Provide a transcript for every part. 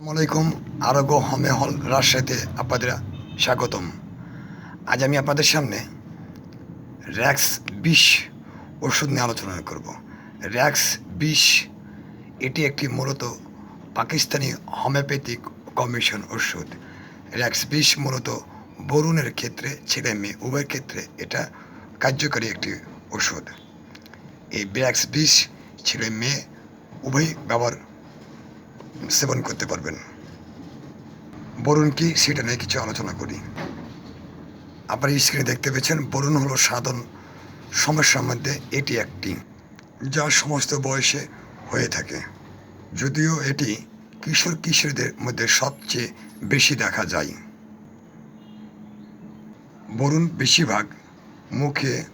আসসালামাইকুম আরোগ্য হোমে হল রাজশাহীতে আপনাদের স্বাগতম। আজ আমি আপনাদের সামনে র্যাক্স বিষ ওষুধ নিয়ে আলোচনা করব। র্যাক্স বিষ এটি একটি মূলত পাকিস্তানি হোমিওপ্যাথিক কমিশন ওষুধ। র্যাক্স বিষ মূলত বরুণের ক্ষেত্রে, ছেলে মেয়ে উভয়ের ক্ষেত্রে এটা কার্যকরী একটি ওষুধ। এই ব্র্যাক্স বিষ ছেলে মেয়ে উভয় ব্যবহার সেবন করতে পারবেন। বরুণ কি? সেটা নিয়ে কিছু আলোচনা করি। আপনার স্ক্রিনে দেখতে পেয়েছেন, বরুণ হলো সাধারণ সমস্যার মধ্যে এটি একটি, যা সমস্ত বয়সে হয়ে থাকে। যদিও এটি কিশোর কিশোরদের মধ্যে সবচেয়ে বেশি দেখা যায়। বরুণ বেশিরভাগ মুখে,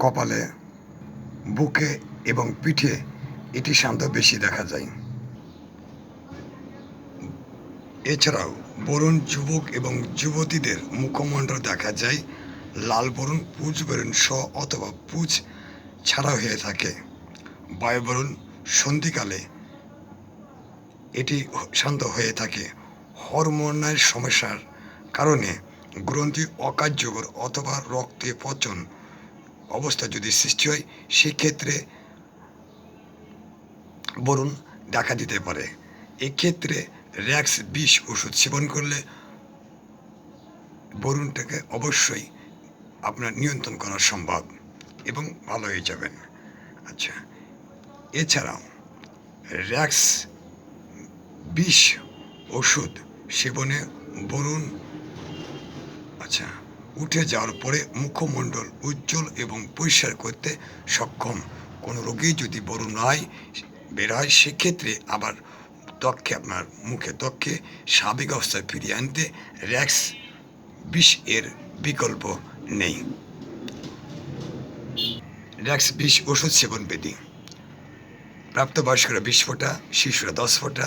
কপালে, বুকে এবং পিঠে এটি সাধারণত বেশি দেখা যায়। এছাড়াও, বরুণ যুবক এবং যুবতীদের মুখমণ্ডল দেখা যায়। লাল বরুণ পুজ বরুণ স অথবা পুজ ছাড়া হয়ে থাকে। বায়ু বরুণ সন্ধিকালে এটি শান্ত হয়ে থাকে। হরমোনাল সমস্যার কারণে গ্রন্থি অকার্যকর অথবা রক্তে পচন অবস্থা যদি সৃষ্টি হয়, সেক্ষেত্রে বরুণ দেখা দিতে পারে। এক্ষেত্রে র্যাক্স বিষ ওষুধ সেবন করলে বরুণটাকে অবশ্যই আপনার নিয়ন্ত্রণ করা সম্ভব এবং ভালো হয়ে যাবেন। আচ্ছা এছাড়াও র্যাক্স বিষ ওষুধ সেবনে বরুণ আচ্ছা উঠে যাওয়ার পরে মুখমণ্ডল উজ্জ্বল এবং পরিষ্কার করতে সক্ষম। কোনো রোগী যদি বড় নয় বের হয়, সেক্ষেত্রে আবার ত্বককে আপনার মুখে, ত্বককে স্বাভাবিক অবস্থায় ফিরিয়ে আনতে র্যাক্স বিষ এর বিকল্প নেই। র্যাক্স বিষ ওষুধ সেবন বিধি প্রাপ্তবয়স্করা বিশ ফোঁটা, শিশুরা দশ ফোঁটা,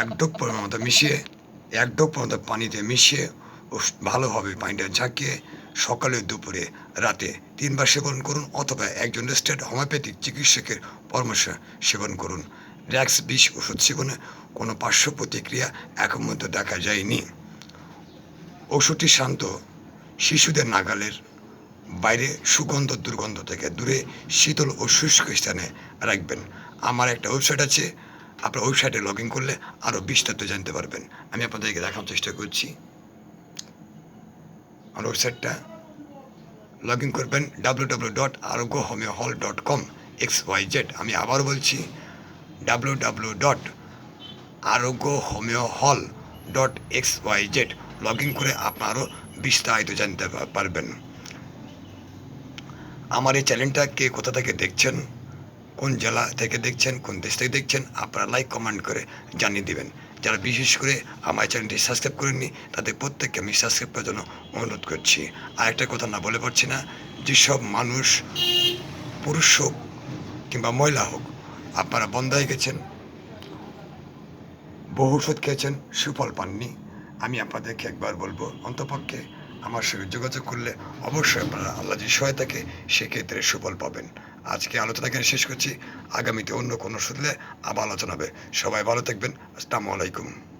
এক ডোক পরিমাণ মতো মিশিয়ে, এক ডোক পর্যন্ত পানিতে মিশিয়ে ভালোভাবে পানিটা ঝাঁকিয়ে সকালে দুপুরে, রাতে তিনবার সেবন করুন অথবা একজন রেজিস্টার্ড হোমিওপ্যাথিক চিকিৎসকের পরামর্শ সেবন করুন। র্যাক্স বিষ ওষুধ সেবনে কোনো পার্শ্ব প্রতিক্রিয়া এখন পর্যন্ত দেখা যায়নি। ওষুধটি শান্ত। শিশুদের নাগালের বাইরে সুগন্ধ, দুর্গন্ধ থেকে দূরে, শীতল ও শুষ্ক স্থানে রাখবেন। আমার একটা ওয়েবসাইট আছে, আপনার ওয়েবসাইটে লগ ইন করলে আরও বিস্তারিত জানতে পারবেন। আমি আপনাদেরকে দেখানোর চেষ্টা করছি। আমার ওয়েবসাইটটা লগ ইন করবেন W W dot Arogya homeo hall dot com X Y Z আমি আবার বলছি W W dot Arogya homeo hall dot X Y Z log in করে আপনারও বিস্তারিত জানতে পারবেন। আমার এই চ্যানেলটা কে কোথা থেকে দেখছেন, কোন জেলা থেকে দেখছেন, কোন দেশ থেকে দেখছেন, আপনারা লাইক কমেন্ট করে জানিয়ে দিবেন। যারা বিশেষ করে আমার চ্যানেলটি সাবস্ক্রাইব করেননি, তাদের প্রত্যেককে আমি সাবস্ক্রাইব করার জন্য অনুরোধ করছি। আর একটা কথা না বলে পারছি না, যেসব মানুষ, পুরুষ হোক কিংবা মহিলা হোক, আপনারা বন্ধ হয়ে গেছেন, বহু ওষুধ খেয়েছেন, সুফল পাননি, আমি আপনাদেরকে একবার বলব, অন্তপক্ষে আমার সঙ্গে যোগাযোগ করলে অবশ্যই আপনারা আল্লাহ যে সহায়তাকে, সেক্ষেত্রে সুফল পাবেন। আজকে আলোচনা এখানে শেষ করছি। আগামীতে অন্য কোনো শুনলে আবার আলোচনা হবে। সবাই ভালো থাকবেন। আসসালামু আলাইকুম।